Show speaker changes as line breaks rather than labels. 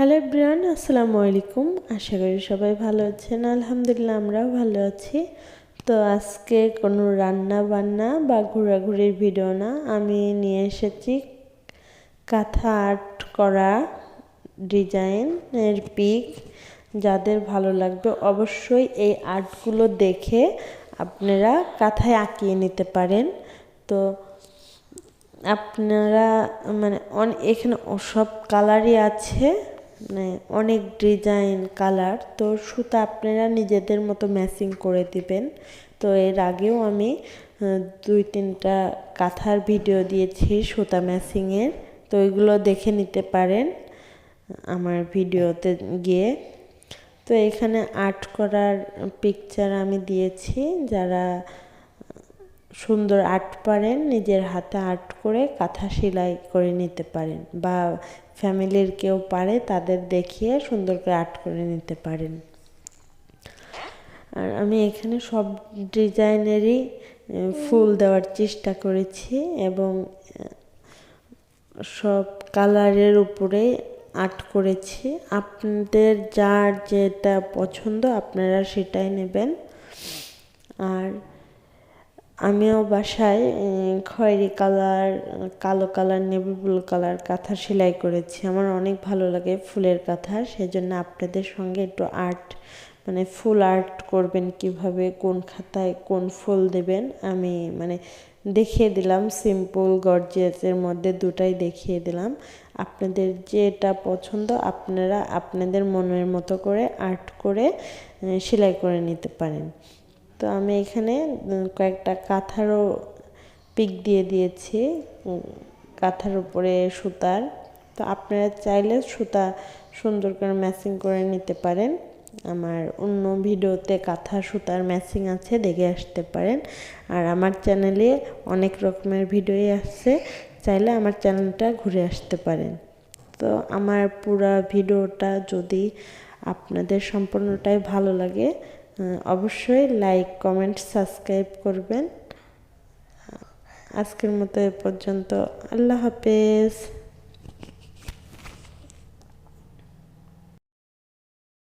Hello Brian আসসালামু আলাইকুম। আশা করি সবাই ভালো আছেন। আলহামদুলিল্লাহ আমরাও ভালো আছি। তো আজকে কোনো রান্না বান্না বা ঘোরাঘুরির ভিডিও না। আমি নিয়ে এসেছি কাঁথা আর্ট করা ডিজাইনের পিক। যাদের ভালো লাগবে অবশ্যই এই আর্টগুলো দেখে আপনারা কাঁথায় আঁকিয়ে নিতে পারেন। তো আপনারা মানে এখানে সব কালারই আছে। মানে অনেক ডিজাইন কালার তো সুতা আপনারা নিজেদের মতো ম্যাচিং করে দিবেন। তো এর আগেও আমি দুই তিনটা কাঁথার ভিডিও দিয়েছি সুতা ম্যাচিংয়ের তো ওইগুলো দেখে নিতে পারেন, আমার ভিডিওতে গিয়ে। তো এখানে আর্ট করার পিকচার আমি দিয়েছি, যারা সুন্দর আর্ট পারেন, নিজের হাতে আর্ট করে কাঁথা সেলাই করে নিতে পারেন বা ফ্যামিলির কেউ পারে তাদের দেখিয়ে সুন্দর করে আর্ট করে নিতে পারেন। আর আমি এখানে সব ডিজাইনেরই ফুল দেওয়ার চেষ্টা করেছি এবং সব কালারের উপরে আর্ট করেছি। আপনাদের যার যেটা পছন্দ আপনারা সেটাই নেবেন। আমিও বাসায় খয়েরি কালার, কালো কালার, নেভি ব্লু কালার কাঁথা সেলাই করেছি। আমার অনেক ভালো লাগে ফুলের কাঁথা, সেজন্য আপনাদের সঙ্গে একটু আর্ট মানে ফুল আর্ট করবেন কীভাবে, কোন খাতায় কোন ফুল দেবেন, আমি মানে দেখিয়ে দিলাম, সিম্পল গর্জিয়াসের মধ্যে দুটাই দেখিয়ে দিলাম। আপনাদের যেটা পছন্দ, আপনারা আপনাদের মনের মতো করে আর্ট করে সেলাই করে নিতে পারেন। তো আমি এখানে কয়েকটা কাঁথারও পিক দিয়ে দিয়েছি কাঁথার উপরে সুতার। তো আপনারা চাইলে সুতা সুন্দর করে ম্যাচিং করে নিতে পারেন। আমার অন্য ভিডিওতে কাঁথা সুতার ম্যাচিং আছে, দেখে আসতে পারেন। আর আমার চ্যানেলে অনেক রকমের ভিডিওই আসছে চাইলে আমার চ্যানেলটা ঘুরে আসতে পারেন। তো আমার পুরা ভিডিওটা যদি আপনাদের সম্পূর্ণটাই ভালো লাগে অবশ্যই লাইক কমেন্ট সাবস্ক্রাইব করবেন। আজকের মতো এ পর্যন্ত। আল্লাহ হাফেজ।